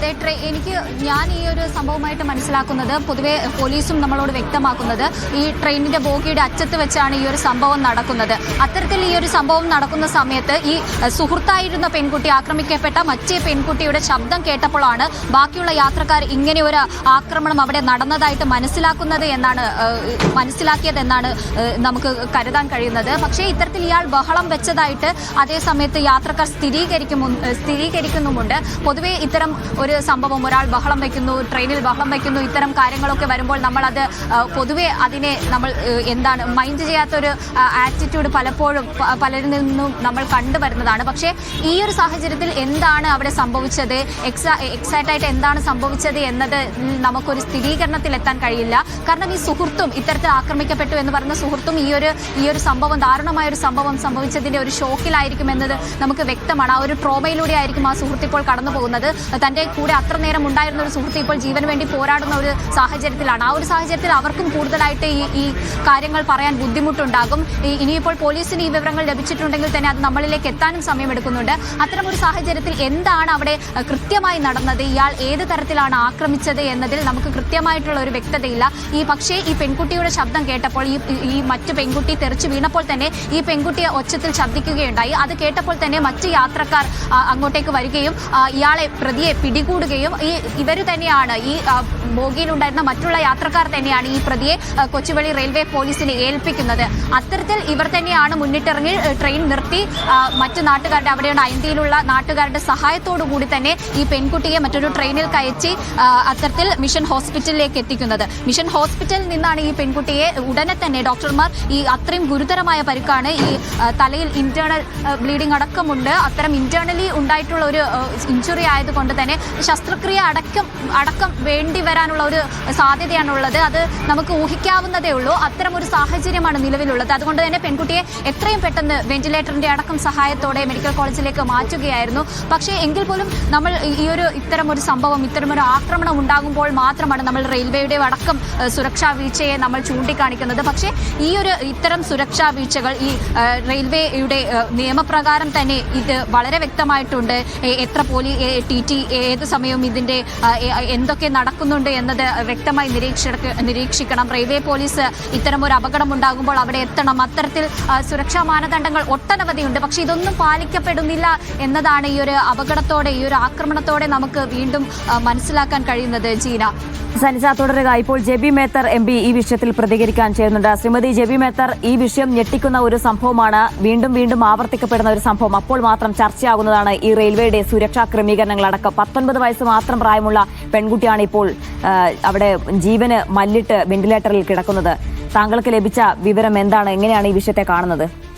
അതെ എനിക്ക് ഞാൻ ഈ ഒരു സംഭവമായിട്ട് മനസ്സിലാക്കുന്നത് പൊതുവെ പോലീസും നമ്മളോട് വ്യക്തമാക്കുന്നത് ഈ ട്രെയിനിന്റെ ബോഗിയുടെ അറ്റത്ത് വെച്ചാണ് ഈ ഒരു സംഭവം നടക്കുന്നത്. അത്തരത്തിൽ ഈ ഒരു സംഭവം നടക്കുന്ന സമയത്ത് ഈ സുഹൃത്തായിരുന്ന പെൺകുട്ടി ആക്രമിക്കപ്പെട്ട മറ്റേ പെൺകുട്ടിയുടെ ശബ്ദം കേട്ടപ്പോഴാണ് ബാക്കിയുള്ള യാത്രക്കാർ ഇങ്ങനെ ഒരു ആക്രമണം അവിടെ നടന്നതായിട്ട് മനസ്സിലാക്കുന്നത് എന്നാണ് മനസ്സിലാക്കിയതെന്നാണ് നമുക്ക് കരുതാൻ കഴിയുന്നത്. പക്ഷേ ഇത്തരത്തിൽ ഇയാൾ ബഹളം വെച്ചതായിട്ട് അതേ സമയത്ത് യാത്രക്കാർ സ്ഥിരീകരിക്കും സ്ഥിരീകരിക്കുന്നുമുണ്ട്. പൊതുവേ ഇത്തരം സംഭവം. ഒരാൾ ബഹളം വയ്ക്കുന്നു ട്രെയിനിൽ ബഹളം വയ്ക്കുന്നു ഇത്തരം കാര്യങ്ങളൊക്കെ വരുമ്പോൾ നമ്മൾ അത് പൊതുവെ അതിനെ നമ്മൾ എന്താണ് മൈൻഡ് ചെയ്യാത്തൊരു ആറ്റിറ്റ്യൂഡ് പലപ്പോഴും പലരിൽ നിന്നും നമ്മൾ കണ്ടുവരുന്നതാണ് പക്ഷേ ഈ ഒരു സാഹചര്യത്തിൽ എന്താണ് അവിടെ സംഭവിച്ചത്? എക്സാ എക്സാക്റ്റ് ആയിട്ട് എന്താണ് സംഭവിച്ചത് എന്നത് നമുക്കൊരു സ്ഥിരീകരണത്തിൽ എത്താൻ കഴിയില്ല. കാരണം ഈ സുഹൃത്തും ഇത്തരത്തിൽ ആക്രമിക്കപ്പെട്ടു എന്ന് പറയുന്ന സുഹൃത്തും ഈ ഒരു ഈ ഒരു സംഭവം ദാരുണമായ ഒരു സംഭവം സംഭവിച്ചതിന്റെ ഒരു ഷോക്കിലായിരിക്കും എന്നത് നമുക്ക് വ്യക്തമാണ്. ആ ഒരു ട്രോമയിലൂടെ ആയിരിക്കും ആ സുഹൃത്ത് ഇപ്പോൾ കടന്നു പോകുന്നത് തന്റെ കൂടെ അത്ര നേരം ഉണ്ടായിരുന്ന ഒരു സുഹൃത്ത് ഇപ്പോൾ ജീവന് വേണ്ടി പോരാടുന്ന ഒരു സാഹചര്യത്തിലാണ്. ആ ഒരു സാഹചര്യത്തിൽ അവർക്കും കൂടുതലായിട്ട് ഈ ഈ കാര്യങ്ങൾ പറയാൻ ബുദ്ധിമുട്ടുണ്ടാകും. ഇനിയിപ്പോൾ പോലീസിന് ഈ വിവരങ്ങൾ ലഭിച്ചിട്ടുണ്ടെങ്കിൽ തന്നെ അത് നമ്മളിലേക്ക് എത്താനും സമയമെടുക്കുന്നുണ്ട്. അത്തരം ഒരു സാഹചര്യത്തിൽ എന്താണ് അവിടെ കൃത്യമായി നടന്നത്? ഇയാൾ ഏത് തരത്തിലാണ് ആക്രമിച്ചത് എന്നതിൽ നമുക്ക് കൃത്യമായിട്ടുള്ള ഒരു വ്യക്തതയില്ല. ഈ പക്ഷേ ഈ പെൺകുട്ടിയുടെ ശബ്ദം കേട്ടപ്പോൾ ഈ ഈ മറ്റു പെൺകുട്ടി തെറിച്ചു വീണപ്പോൾ തന്നെ ഈ പെൺകുട്ടിയെ ഒച്ചത്തിൽ ശബ്ദിക്കുകയുണ്ടായി. അത് കേട്ടപ്പോൾ തന്നെ മറ്റ് യാത്രക്കാർ അങ്ങോട്ടേക്ക് വരികയും ഇയാളെ പ്രതിയെ പിടികൂടുകയും ഈ ഇവർ തന്നെയാണ് ഈ ബോഗിയിലുണ്ടായിരുന്ന മറ്റുള്ള യാത്രക്കാർ തന്നെയാണ് ഈ പ്രതിയെ കൊച്ചുവേളി റെയിൽവേ പോലീസിനെ ഏൽപ്പിക്കുന്നത്. അത്തരത്തിൽ ഇവർ തന്നെയാണ് മുന്നിട്ടിറങ്ങി ട്രെയിൻ നിർത്തി മറ്റു നാട്ടുകാരുടെ അവിടെയുള്ള അയന്തിയിലുള്ള നാട്ടുകാരുടെ സഹായത്തോടു കൂടി തന്നെ ഈ പെൺകുട്ടിയെ മറ്റൊരു ട്രെയിനിൽ കയറ്റി അത്തരത്തിൽ മിഷൻ ഹോസ്പിറ്റലിലേക്ക് എത്തിക്കുന്നത്. മിഷൻ ഹോസ്പിറ്റലിൽ നിന്നാണ് ഈ പെൺകുട്ടിയെ ഉടനെ തന്നെ ഡോക്ടർമാർ ഈ അത്രയും ഗുരുതരമായ പരിക്കാണ് ഈ തലയിൽ ഇന്റേണൽ ബ്ലീഡിംഗ് അടക്കമുണ്ട്. അത്തരം ഇന്റേണലി ഉണ്ടായിട്ടുള്ള ഒരു ഇഞ്ചുറി ആയതുകൊണ്ട് തന്നെ ശസ്ത്രക്രിയ അടക്കം അടക്കം വേണ്ടി വരാനുള്ള ഒരു സാധ്യതയാണുള്ളത്. അത് നമുക്ക് ഊഹിക്കാവുന്നതേ ഉള്ളൂ. അത്തരം ഒരു സാഹചര്യമാണ് നിലവിലുള്ളത്. അതുകൊണ്ട് തന്നെ പെൺകുട്ടിയെ എത്രയും പെട്ടെന്ന് വെന്റിലേറ്ററിന്റെ അടക്കം സഹായത്തോടെ മെഡിക്കൽ കോളേജിലേക്ക് മാറ്റുകയായിരുന്നു. പക്ഷേ എങ്കിൽ പോലും നമ്മൾ ഈ ഒരു ഇത്തരം ഒരു സംഭവം ഇത്തരം ഒരു ആക്രമണം ഉണ്ടാകുമ്പോൾ മാത്രമാണ് നമ്മൾ റെയിൽവേയുടെ അടക്കം സുരക്ഷാ വീഴ്ചയെ നമ്മൾ ചൂണ്ടിക്കാണിക്കുന്നത്. പക്ഷേ ഈ ഒരു ഇത്തരം സുരക്ഷാ വീഴ്ചകൾ ഈ റെയിൽവേയുടെ നിയമപ്രകാരം തന്നെ ഇത് വളരെ വ്യക്തമായിട്ടുണ്ട്. എത്ര പോലീസ് ടി ടി ഏത് സമയവും ഇതിന്റെ എന്തൊക്കെ നടക്കുന്നുണ്ട് എന്നത് വ്യക്തമായി നിരീക്ഷക നിരീക്ഷിക്കണം. റെയിൽവേ പോലീസ് ഇത്തരം ഒരു അപകടം ഉണ്ടാകുമ്പോൾ അവിടെ എത്തണം. അത്തരത്തിൽ സുരക്ഷാ മാനദണ്ഡങ്ങൾ ഒട്ടനവധിയുണ്ട്. പക്ഷെ ഇതൊന്നും പാലിക്കപ്പെടുന്നില്ല എന്നതാണ് ഈ ഒരു അപകടത്തോടെ ഈ ഒരു ആക്രമണത്തോടെ നമുക്ക് വീണ്ടും മനസ്സിലാക്കാൻ കഴിയുന്നത്. ജീന. സനിജ തുടരുക. ഇപ്പോൾ ജെബി മേത്തർ എം പി ഈ വിഷയത്തിൽ പ്രതികരിക്കാൻ ചെയ്യുന്നുണ്ട് ശ്രീമതി ജെബി മേത്തർ ഈ വിഷയം ഞെട്ടിക്കുന്ന ഒരു സംഭവമാണ്. വീണ്ടും വീണ്ടും ആവർത്തിക്കപ്പെടുന്ന ഒരു സംഭവം. അപ്പോൾ മാത്രം ചർച്ചയാകുന്നതാണ് ഈ റെയിൽവേയുടെ സുരക്ഷാ ക്രമീകരണങ്ങളടക്കം. പത്തൊൻപത് വയസ്സ് മാത്രം പ്രായമുള്ള പെൺകുട്ടിയാണ് ഇപ്പോൾ അവിടെ ജീവന് മല്ലിട്ട് വെന്റിലേറ്ററിൽ കിടക്കുന്നത്. താങ്കൾക്ക് ലഭിച്ച വിവരം എന്താണ്? എങ്ങനെയാണ് ഈ വിഷയത്തെ കാണുന്നത്?